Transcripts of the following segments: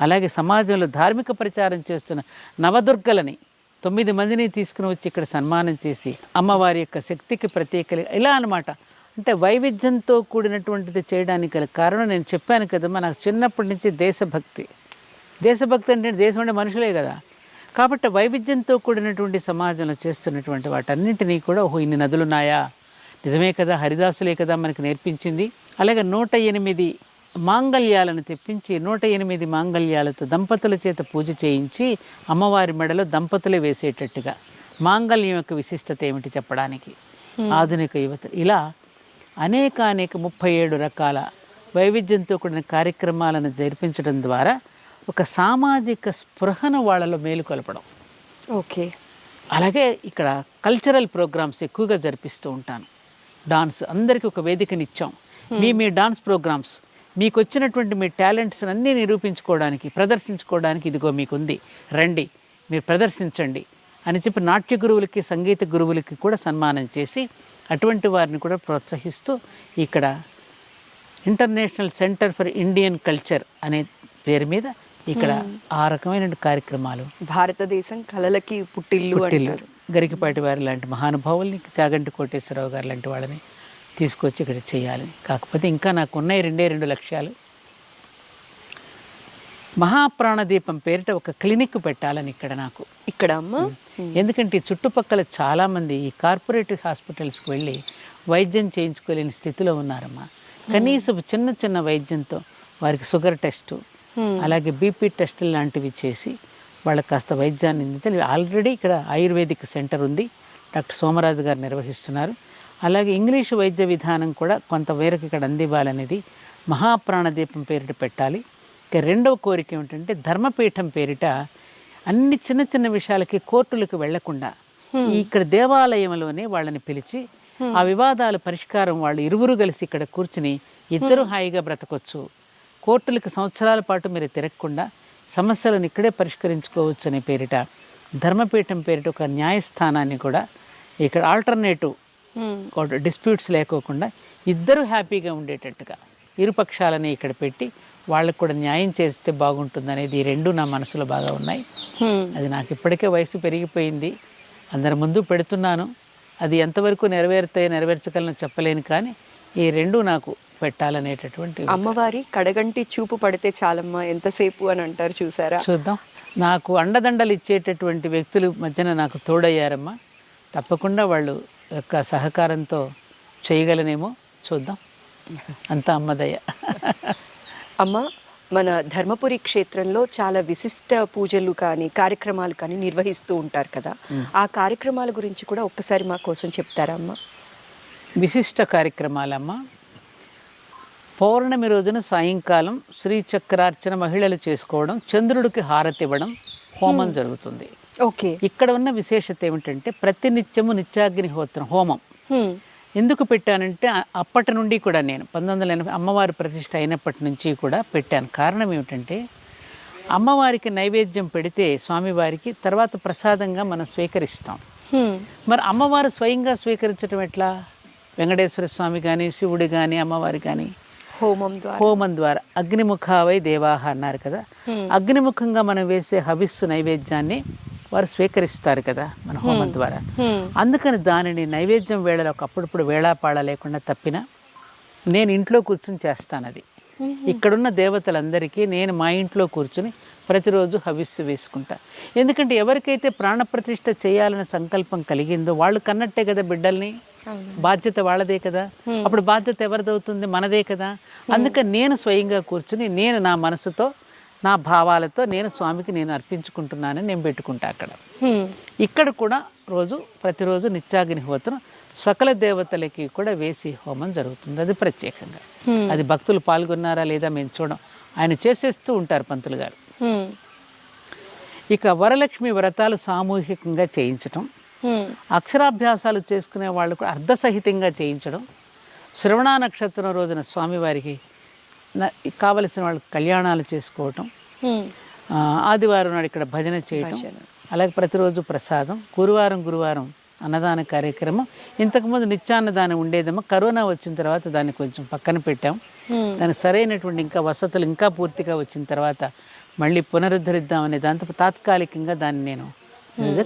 అలాగే సమాజంలో ధార్మిక ప్రచారం చేస్తున్న నవదుర్గలని తొమ్మిది మందిని తీసుకుని వచ్చి ఇక్కడ సన్మానం చేసి అమ్మవారి యొక్క శక్తికి ప్రత్యేకలు ఇలా అనమాట అంటే వైవిధ్యంతో కూడినటువంటిది చేయడానికి గల కారణం నేను చెప్పాను కదమ్మా నాకు చిన్నప్పటి నుంచి దేశభక్తి. దేశభక్తి అంటే దేశం అంటే మనుషులే కదా. కాబట్టి వైవిధ్యంతో కూడినటువంటి సమాజంలో చేస్తున్నటువంటి వాటన్నింటినీ కూడా ఓహో ఇన్ని నదులున్నాయా? నిజమే కదా హరిదాసులే కదా మనకి నేర్పించింది. అలాగే నూట ఎనిమిది మాంగళ్యాలను తెప్పించి నూట ఎనిమిది మాంగళ్యాలతో దంపతుల చేత పూజ చేయించి అమ్మవారి మెడలో దంపతులే వేసేటట్టుగా. మాంగళ్యం యొక్క విశిష్టత ఏమిటి చెప్పడానికి? ఆధునిక యువత. ఇలా అనేక అనేక ముప్పై ఏడు రకాల వైవిధ్యంతో కూడిన కార్యక్రమాలను జరిపించడం ద్వారా ఒక సామాజిక స్పృహను వాళ్ళలో మేలుకొల్పడం ఓకే. అలాగే ఇక్కడ కల్చరల్ ప్రోగ్రామ్స్ ఎక్కువగా జరిపిస్తూ ఉంటాను. డాన్స్ అందరికీ ఒక వేదికనిచ్చాం. మీ మీ డాన్స్ ప్రోగ్రామ్స్ మీకు వచ్చినటువంటి మీ టాలెంట్స్ అన్నీ నిరూపించుకోవడానికి ప్రదర్శించుకోవడానికి ఇదిగో మీకుంది. రండి మీరు ప్రదర్శించండి అని చెప్పి నాట్య గురువులకి సంగీత గురువులకి కూడా సన్మానం చేసి అటువంటి వారిని కూడా ప్రోత్సహిస్తూ ఇక్కడ international centre for Indian culture అనే పేరు మీద ఇక్కడ ఆ రకమైన కార్యక్రమాలు భారతదేశం కళలకి పుట్టిల్లు గరికపాటి వారి లాంటి మహానుభావుల్ని చాగంటి కోటేశ్వరరావు గారు లాంటి వాళ్ళని తీసుకొచ్చి ఇక్కడ చేయాలి. కాకపోతే ఇంకా నాకు ఉన్నాయి రెండే రెండు లక్ష్యాలు. మహాప్రాణదీపం పేరిట ఒక క్లినిక్ పెట్టాలని ఇక్కడ నాకు. ఇక్కడ అమ్మ ఎందుకంటే చుట్టుపక్కల చాలామంది ఈ కార్పొరేట్ హాస్పిటల్స్కి వెళ్ళి వైద్యం చేయించుకోలేని స్థితిలో ఉన్నారమ్మా. కనీసం చిన్న చిన్న వైద్యంతో వారికి షుగర్ టెస్టు అలాగే బీపీ టెస్టులు లాంటివి చేసి వాళ్ళకి కాస్త వైద్యాన్ని అందించాలి. ఆల్రెడీ ఇక్కడ ఆయుర్వేదిక్ సెంటర్ ఉంది. డాక్టర్ సోమరాజు గారు నిర్వహిస్తున్నారు. అలాగే ఇంగ్లీషు వైద్య విధానం కూడా కొంత మేరకు ఇక్కడ అందివ్వాలనేది మహాప్రాణదీపం పేరిట పెట్టాలి. ఇక రెండవ కోరిక ఏమిటంటే ధర్మపీఠం పేరిట అన్ని చిన్న చిన్న విషయాలకి కోర్టులకు వెళ్ళకుండా ఇక్కడ దేవాలయంలోనే వాళ్ళని పిలిచి ఆ వివాదాల పరిష్కారం వాళ్ళు ఇరువురు కలిసి ఇక్కడ కూర్చుని ఇద్దరు హాయిగా బ్రతకొచ్చు. కోర్టులకు సంవత్సరాల పాటు మీరు తిరగకుండా సమస్యలను ఇక్కడే పరిష్కరించుకోవచ్చు అనే పేరిట ధర్మపీఠం పేరిట ఒక న్యాయస్థానాన్ని కూడా ఇక్కడ ఆల్టర్నేటివ్ డిస్ప్యూట్స్ లేకోకుండా ఇద్దరు హ్యాపీగా ఉండేటట్టుగా ఇరుపక్షాలని ఇక్కడ పెట్టి వాళ్ళకు కూడా న్యాయం చేస్తే బాగుంటుంది అనేది ఈ రెండు నా మనసులో బాగా ఉన్నాయి. అది నాకు ఇప్పటికే వయసు పెరిగిపోయింది. అందరి ముందు పెడుతున్నాను. అది ఎంతవరకు నెరవేరుతాయి నెరవేర్చగలను చెప్పలేను కానీ ఈ రెండు నాకు పెట్టాలనేటటువంటి అమ్మవారి కడగంటి చూపు పడితే చాలమ్మా ఎంతసేపు అని అంటారు చూసారా? చూద్దాం. నాకు అండదండలు ఇచ్చేటటువంటి వ్యక్తులు మధ్యన నాకు తోడయ్యారమ్మా. తప్పకుండా వాళ్ళు యొక్క సహకారంతో చేయగలనేమో చూద్దాం. అంతా అమ్మదయ్య అమ్మ మన ధర్మపురి క్షేత్రంలో చాలా విశిష్ట పూజలు కానీ కార్యక్రమాలు కానీ నిర్వహిస్తూ ఉంటారు కదా. ఆ కార్యక్రమాల గురించి కూడా ఒక్కసారి మా కోసం చెప్తారా అమ్మ? విశిష్ట కార్యక్రమాలమ్మ. పౌర్ణమి రోజున సాయంకాలం శ్రీచక్రార్చన మహిళలు చేసుకోవడం చంద్రుడికి హారతి ఇవ్వడం హోమం జరుగుతుంది. ఓకే. ఇక్కడ ఉన్న విశేషత ఏమిటంటే ప్రతినిత్యము నిత్యాగ్నిహోత్రం హోమం. ఎందుకు పెట్టానంటే అప్పటి నుండి కూడా నేను పంతొమ్మిది వందల ఎనభై అమ్మవారి ప్రతిష్ట అయినప్పటి నుంచి కూడా పెట్టాను. కారణం ఏమిటంటే అమ్మవారికి నైవేద్యం పెడితే స్వామివారికి తర్వాత ప్రసాదంగా మనం స్వీకరిస్తాం. మరి అమ్మవారు స్వయంగా స్వీకరించడం ఎట్లా? వెంకటేశ్వర స్వామి కానీ శివుడు కానీ అమ్మవారి కానీ హోమం ద్వారా. హోమం ద్వారా. అగ్నిముఖావై దేవాహ అన్నారు కదా. అగ్నిముఖంగా మనం వేసే హవిస్సు నైవేద్యాన్ని వారు స్వీకరిస్తారు కదా మన హోమం ద్వారా. అందుకని దానిని నైవేద్యం వేళలో ఒకప్పుడప్పుడు వేళాపాళ లేకుండా తప్పిన నేను ఇంట్లో కూర్చుని చేస్తాను అది. ఇక్కడున్న దేవతలందరికీ నేను మా ఇంట్లో కూర్చుని ప్రతిరోజు హవిస్సు వేసుకుంటా. ఎందుకంటే ఎవరికైతే ప్రాణప్రతిష్ఠ చేయాలనే సంకల్పం కలిగిందో వాళ్ళు కన్నట్టే కదా బిడ్డల్ని. బాధ్యత వాళ్ళదే కదా. అప్పుడు బాధ్యత ఎవరిదవుతుంది? మనదే కదా. అందుకని నేను స్వయంగా కూర్చుని నేను నా మనసుతో నా భావాలతో నేను స్వామికి నేను అర్పించుకుంటున్నానని నేను పెట్టుకుంటా అక్కడ. ఇక్కడ కూడా రోజు ప్రతిరోజు నిత్యాగ్నిహోత్రం సకల దేవతలకి కూడా వేసి హోమం జరుగుతుంది. అది ప్రత్యేకంగా. అది భక్తులు పాల్గొన్నారా లేదా మేము చూడం. ఆయన చేసేస్తూ ఉంటారు పంతులు గారు. ఇక వరలక్ష్మి వ్రతాలు సామూహికంగా చేయించటం. అక్షరాభ్యాసాలు చేసుకునే వాళ్ళకు అర్ధసహితంగా చేయించడం. శ్రవణ నక్షత్రం రోజున స్వామివారికి కావలసిన వాళ్ళు కళ్యాణాలు చేసుకోవటం. ఆదివారం నాడు ఇక్కడ భజన చేయటం. అలాగే ప్రతిరోజు ప్రసాదం. గురువారం గురువారం అన్నదాన కార్యక్రమం. ఇంతకుముందు నిత్యాన్నదానం ఉండేదమ్మా. కరోనా వచ్చిన తర్వాత దాన్ని కొంచెం పక్కన పెట్టాం. దానికి సరైనటువంటి ఇంకా వసతులు ఇంకా పూర్తిగా వచ్చిన తర్వాత మళ్ళీ పునరుద్ధరిద్దాం అనే దాంతో తాత్కాలికంగా దాన్ని నేను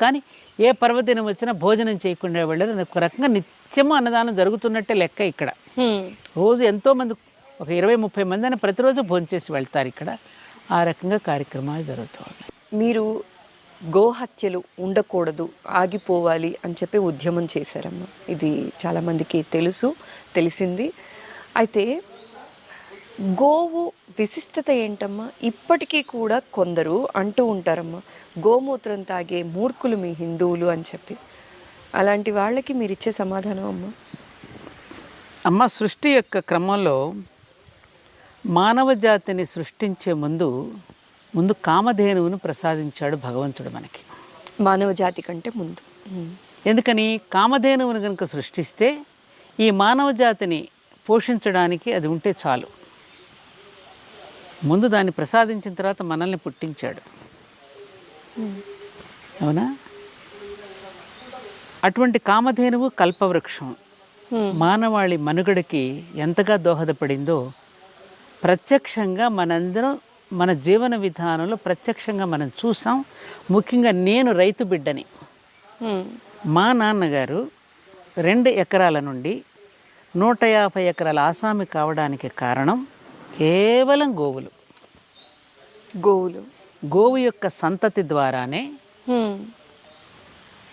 కానీ ఏ పర్వదినం వచ్చినా భోజనం చేయకుండా వెళ్ళరు ఒక రకంగా నిత్యము అన్నదానం జరుగుతున్నట్టే లెక్క ఇక్కడ. రోజు ఎంతోమంది ఒక ఇరవై ముప్పై మంది అని ప్రతిరోజు భోంచేసి వెళ్తారు ఇక్కడ. ఆ రకంగా కార్యక్రమాలు జరుగుతూ ఉన్నాయి. మీరు గోహత్యలు ఉండకూడదు ఆగిపోవాలి అని చెప్పి ఉద్యమం చేశారమ్మా. ఇది చాలామందికి తెలుసు తెలిసింది. అయితే గోవు విశిష్టత ఏంటమ్మా? ఇప్పటికీ కూడా కొందరు అంటూ ఉంటారమ్మా గోమూత్రం తాగే మూర్ఖులు మీ హిందువులు అని చెప్పి. అలాంటి వాళ్ళకి మీరు ఇచ్చే సమాధానం అమ్మా? అమ్మ సృష్టి యొక్క క్రమంలో మానవ జాతిని సృష్టించే ముందు ముందు కామధేనువును ప్రసాదించాడు భగవంతుడు మనకి. మానవ జాతి కంటే ముందు. ఎందుకని? కామధేనువును కనుక సృష్టిస్తే ఈ మానవ జాతిని పోషించడానికి అది ఉంటే చాలు. ముందు దాన్ని ప్రసాదించిన తర్వాత మనల్ని పుట్టించాడు. అవునా? అటువంటి కామధేనువు కల్పవృక్షం. మానవాళి మనుగడకి ఎంతగా దోహదపడిందో ప్రత్యక్షంగా మనందరం మన జీవన విధానంలో ప్రత్యక్షంగా మనం చూసాం. ముఖ్యంగా నేను రైతు బిడ్డని. మా నాన్నగారు రెండు ఎకరాల నుండి నూట యాభై ఎకరాల ఆసామి కావడానికి కారణం కేవలం గోవులు. గోవులు. గోవు యొక్క సంతతి ద్వారానే.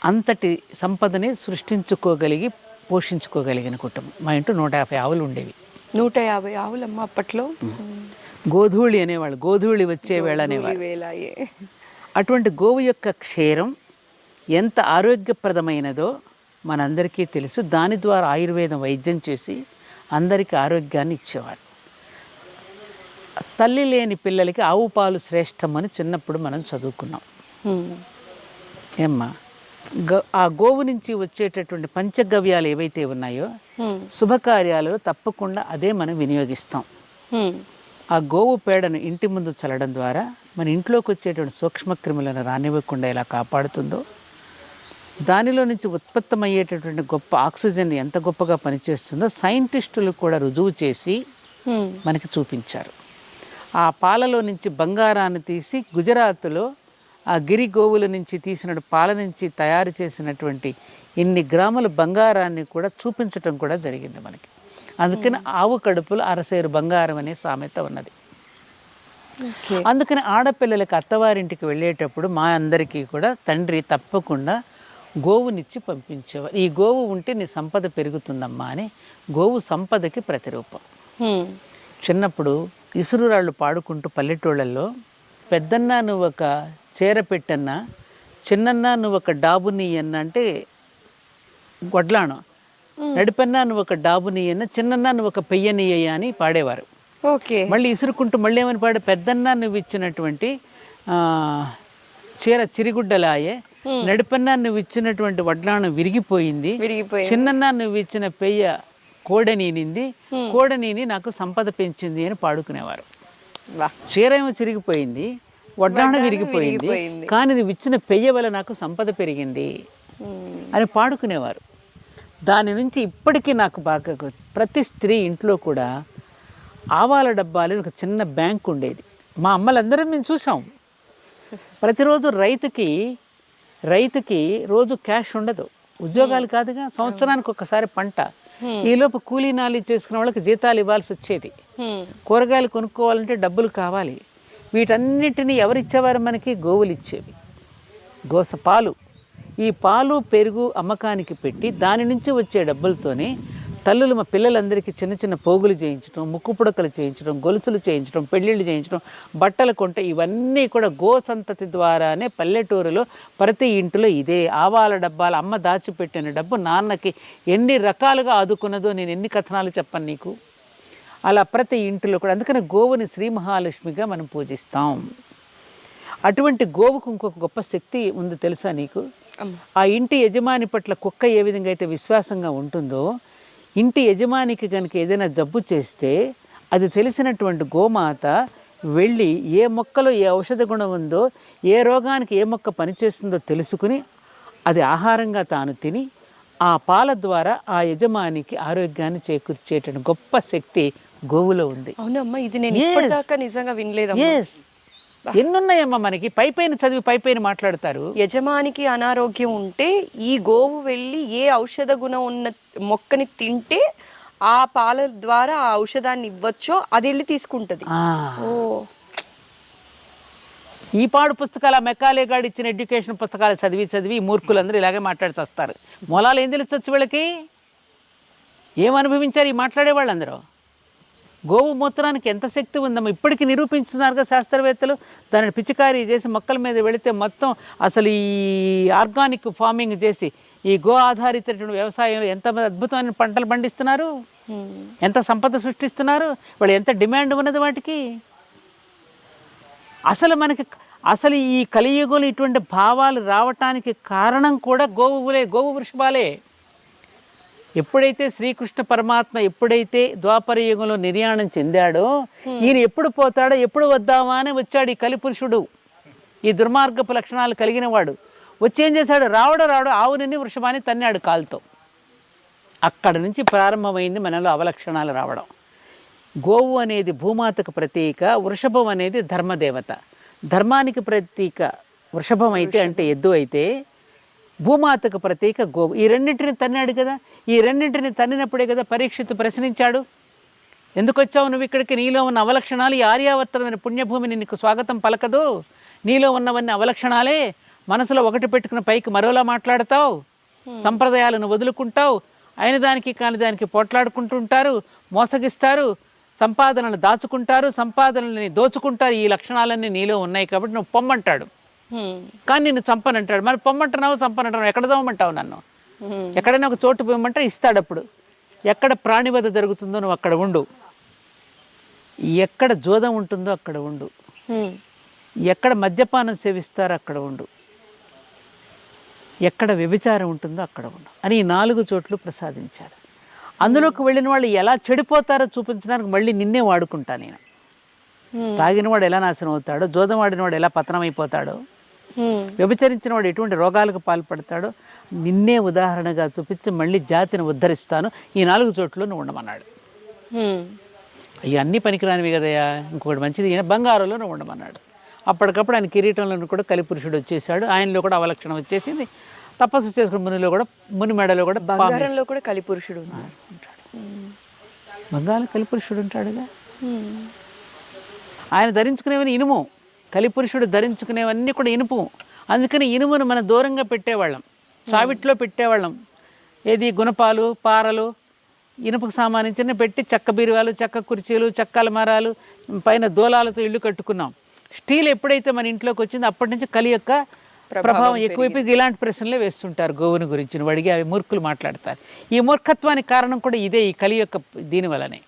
అంతటి సంపదని సృష్టించుకోగలిగి పోషించుకోగలిగిన కుటుంబం. మా ఇంట్లో నూట యాభై ఆవులు ఉండేవి. నూట యాభై ఆవులమ్మ అప్పట్లో. గోధూళి అనేవాళ్ళు గోధూళి వచ్చే వేళ అనేవాళ్ళు. అటువంటి గోవు యొక్క క్షీరం ఎంత ఆరోగ్యప్రదమైనదో మనందరికీ తెలుసు. దాని ద్వారా ఆయుర్వేదం వైద్యం చేసి అందరికీ ఆరోగ్యాన్ని ఇచ్చేవాడు తల్లి లేని పిల్లలకి ఆవు పాలు శ్రేష్టమని చిన్నప్పుడు మనం చదువుకున్నాం. ఏమ్మా? ఆ గోవు నుంచి వచ్చేటటువంటి పంచగవ్యాలు ఏవైతే ఉన్నాయో. శుభకార్యాలు తప్పకుండా అదే మనం వినియోగిస్తాం. ఆ గోవు పేడను ఇంటి ముందు చల్లడం ద్వారా మన ఇంట్లోకి వచ్చేటువంటి సూక్ష్మక్రిములను రానివ్వకుండా ఎలా కాపాడుతుందో దానిలో నుంచి ఉత్పత్తమయ్యేటటువంటి గొప్ప ఆక్సిజన్ ఎంత గొప్పగా పనిచేస్తుందో సైంటిస్టులు కూడా రుజువు చేసి. మనకి చూపించారు ఆ పాలలో నుంచి బంగారాన్ని తీసి గుజరాత్లో ఆ గిరి గోవుల నుంచి తీసిన పాల నుంచి తయారు చేసినటువంటి ఇన్ని గ్రాముల బంగారాన్ని కూడా చూపించటం కూడా జరిగింది మనకి. అందుకని ఆవు కడుపులో అరసేరు బంగారం అనే సామెత ఉన్నది. అందుకని ఆడపిల్లలకి అత్తవారింటికి వెళ్ళేటప్పుడు మా అందరికీ కూడా తండ్రి తప్పకుండా గోవునిచ్చి పంపించేవారు. ఈ గోవు ఉంటే నీ సంపద పెరుగుతుందమ్మా అని గోవు సంపదకి ప్రతిరూపం. ఉమ్. చిన్నప్పుడు ఇసురురాళ్ళు పాడుకుంటూ పల్లెటూళ్ళల్లో పెద్దన్న నువ్వు ఒక చీర పెట్టన్నా చిన్నన్న నువ్వు ఒక డాబు నీయన్న అంటే గొడ్లాణం నడిపన్నా నువ్వు ఒక డాబు నీయన్న చిన్నన్న నువ్వు ఒక పెయ్య నీయ్య అని పాడేవారు. ఓకే. మళ్ళీ ఇసురుకుంటూ మళ్ళీ ఏమని పాడు పెద్దన్న నువ్వు ఇచ్చినటువంటి ఆ, చీర చిరిగుడ్డలాయే నడిపన్నా నువ్వు ఇచ్చినటువంటి వడ్లాణం విరిగిపోయింది. విరిగిపోయి చిన్నన్న నువ్వు ఇచ్చిన పెయ్య కోడనీనింది కోడనీని నాకు సంపద పెంచింది అని పాడుకునేవారు. చీర ఏమో చిరిగిపోయింది వడ్డాణం విరిగిపోయింది. కానీ నువ్వు ఇచ్చిన పెయ్య వల్ల నాకు సంపద పెరిగింది. అని పాడుకునేవారు దాని నుంచి ఇప్పటికీ నాకు బాగా. ప్రతి స్త్రీ ఇంట్లో కూడా ఆవాల డబ్బాలు ఒక చిన్న బ్యాంక్ ఉండేది మా అమ్మలందరం మేము చూసాం ప్రతిరోజు రైతుకి రైతుకి రోజు క్యాష్ ఉండదు ఉద్యోగాలు కాదుగా సంవత్సరానికి ఒకసారి పంట ఈలోపు కూలీ నాలి చేసుకునే వాళ్ళకి జీతాలు ఇవ్వాల్సి వచ్చేది. కూరగాయలు కొనుక్కోవాలంటే డబ్బులు కావాలి. వీటన్నిటిని ఎవరు ఇచ్చేవారు మనకి? గోవులు ఇచ్చేవి గోస పాలు. ఈ పాలు పెరుగు అమ్మకానికి పెట్టి దాని నుంచి వచ్చే డబ్బులతోనే తల్లులు మా పిల్లలందరికీ చిన్న చిన్న పోగులు చేయించడం ముక్కు పుడకలు చేయించడం గొలుసులు చేయించడం పెళ్ళిళ్ళు చేయించడం బట్టలు కొంటే ఇవన్నీ కూడా గో సంతతి ద్వారానే పల్లెటూరులో ప్రతి ఇంటిలో ఇదే ఆవాల డబ్బాలు అమ్మ దాచిపెట్టిన డబ్బు నాన్నకి ఎన్ని రకాలుగా ఆదుకున్నదో నేను ఎన్ని కథనాలు చెప్పను నీకు? అలా ప్రతి ఇంటిలో కూడా అందుకని గోవుని శ్రీ మహాలక్ష్మిగా మనం పూజిస్తాం. అటువంటి గోవుకు ఇంకొక గొప్ప శక్తి ఉంది తెలుసా నీకు. ఆ ఇంటి యజమాని పట్ల కుక్క ఏ విధంగా అయితే విశ్వాసంగా ఉంటుందో ఇంటి యజమానికి కనుక ఏదైనా జబ్బు చేస్తే అది తెలిసినటువంటి గోమాత వెళ్ళి ఏ మొక్కలో ఏ ఔషధ గుణం ఉందో ఏ రోగానికి ఏ మొక్క పనిచేస్తుందో తెలుసుకుని అది ఆహారంగా తాను తిని ఆ పాల ద్వారా ఆ యజమానికి ఆరోగ్యాన్ని చేకూర్చేటువంటి గొప్ప శక్తి గోవులో ఉంది. అవునమ్మా ఇది నేను. ఇప్పటిదాకా నిజంగా వినలేదమ్మా. ఎన్నున్నాయమ్మా మనకి? పై పైన చదివి పై పైన మాట్లాడతారు. యజమానికి అనారోగ్యం ఉంటే ఈ గోవు వెళ్ళి ఏ ఔషధ గుణం ఉన్న మొక్కని తింటే ఆ పాల ద్వారా ఆ ఔషధాన్ని ఇవ్వచ్చో అది వెళ్ళి తీసుకుంటది. ఆ, ఓ. ఈ పాడు పుస్తకాలు ఆ మెక్కాలే గాడు ఇచ్చిన ఎడ్యుకేషన్ పుస్తకాలు చదివి చదివి ఈ మూర్ఖులందరూ ఇలాగే మాట్లాడి వస్తారు మూలాలు ఏం తెలుసొచ్చు వీళ్ళకి? ఏం అనుభవించారు ఈ మాట్లాడే వాళ్ళందరూ? గోవు మూత్రానికి ఎంత శక్తి ఉందమ్మా? ఇప్పటికీ నిరూపించున్నారుగా శాస్త్రవేత్తలు. దానిని పిచికారీ చేసి మొక్కల మీద వెళితే మొత్తం అసలు ఈ ఆర్గానిక్ ఫార్మింగ్ చేసి ఈ గో ఆధారితటువంటి వ్యవసాయంలో ఎంత అద్భుతమైన పంటలు పండిస్తున్నారు. ఎంత సంపద సృష్టిస్తున్నారు? వాళ్ళు ఎంత డిమాండ్ ఉన్నది వాటికి? అసలు మనకి అసలు ఈ కలియుగంలో ఇటువంటి భావాలు రావటానికి కారణం కూడా గోవులే గోవు వృషభాలే. ఎప్పుడైతే శ్రీకృష్ణ పరమాత్మ ఎప్పుడైతే ద్వాపర యుగంలో నిర్యాణం చెందాడో ఈయన ఎప్పుడు పోతాడో ఎప్పుడు వద్దామా అని వచ్చాడు ఈ కలిపురుషుడు. ఈ దుర్మార్గపు లక్షణాలు కలిగిన వాడు. వచ్చి ఏం చేశాడు? రావడం రావడం ఆవుని వృషభాన్ని తన్నాడు కాలుతో. అక్కడ నుంచి ప్రారంభమైంది మనలో అవలక్షణాలు రావడం. గోవు అనేది భూమాతకు ప్రతీక వృషభం అనేది ధర్మదేవత. ధర్మానికి ప్రతీక వృషభం అయితే అంటే ఎద్దు అయితే భూమాతకు ప్రతీక గోవు ఈ రెండింటిని తన్నాడు కదా? ఈ రెండింటిని తన్నినప్పుడే కదా పరీక్షిత్తు ప్రశ్నించాడు? ఎందుకు వచ్చావు నువ్వు ఇక్కడికి? నీలో ఉన్న అవలక్షణాలు ఈ ఆర్యావర్తమైన పుణ్యభూమిని నీకు స్వాగతం పలకదు. నీలో ఉన్నవన్నీ అవలక్షణాలే. మనసులో ఒకటి పెట్టుకున్న పైకి మరోలా మాట్లాడతావు. సంప్రదాయాలను వదులుకుంటావు. అయిన దానికి కాని దానికి పోట్లాడుకుంటుంటారు మోసగిస్తారు సంపాదనలు దాచుకుంటారు సంపాదనలని దోచుకుంటారు. ఈ లక్షణాలన్నీ నీలో ఉన్నాయి కాబట్టి నువ్వు పొమ్మంటాడు. కానీ నిన్ను చంపనంటాడు. మరి పొమ్మంటున్నావు చంపనంటున్నావు? ఎక్కడ దోమంటావు నన్ను. ఎక్కడైనా ఒక చోటు పోయమంటే ఇస్తాడు అప్పుడు. ఎక్కడ ప్రాణివధ జరుగుతుందో నువ్వు అక్కడ ఉండు. ఎక్కడ జోదం ఉంటుందో అక్కడ ఉండు. ఎక్కడ మద్యపానం సేవిస్తారో అక్కడ ఉండు. ఎక్కడ వ్యభిచారం ఉంటుందో అక్కడ ఉండు. అని ఈ నాలుగు చోట్లు ప్రసాదించాడు. అందులోకి వెళ్ళిన వాళ్ళు ఎలా చెడిపోతారో చూపించడానికి మళ్ళీ నిన్నే వాడుకుంటా నేను. తాగినవాడు ఎలా నాశనం అవుతాడో? జోదం ఆడినవాడు ఎలా పతనం అయిపోతాడో. వ్యభిచరించిన వాడు ఎటువంటి రోగాలకు పాల్పడతాడో నిన్నే ఉదాహరణగా చూపించి మళ్ళీ జాతిని ఉద్ధరిస్తాను. ఈ నాలుగు చోట్ల నువ్వు ఉండమన్నాడు. ఇవన్నీ పనికిరానివి కదయ్యా. ఇంకొకటి మంచిది ఈయన బంగారంలో నువ్వు ఉండమన్నాడు. అప్పటికప్పుడు ఆయన కిరీటంలో కూడా కలిపురుషుడు వచ్చేసాడు ఆయనలో కూడా అవలక్షణం వచ్చేసింది. తపస్సు చేసుకున్న మునిలో కూడా ముని మెడలో కూడా బంగారంలో కూడా కలిపురుషుడు ఉన్నాడు. బంగారం కలిపురుషుడు ఉంటాడుగా. ఆయన ధరించుకునేవన్నీ ఇనుము. కలిపురుషుడు ధరించుకునేవన్నీ కూడా ఇనుపు. అందుకని ఇనుమును మనం దూరంగా పెట్టేవాళ్ళం. చావిట్లో పెట్టేవాళ్ళం. ఏది గుణపాలు పారలు ఇనుపకు సంబంధించిన పెట్టి చెక్క బీరువాలు చెక్క కుర్చీలు చెక్క అలమారాలు పైన దూలాలతో ఇల్లు కట్టుకున్నాం. స్టీల్ ఎప్పుడైతే మన ఇంట్లోకి వచ్చిందో అప్పటి నుంచి కలి యొక్క ప్రభావం ఎక్కువైపోయి ఇలాంటి ప్రశ్నలే వేస్తుంటారు గోవుని గురించి. నువ్వు అడిగి అవి మూర్ఖులు మాట్లాడతారు. ఈ మూర్ఖత్వానికి కారణం కూడా ఇదే ఈ కలి యొక్క దీని వలనే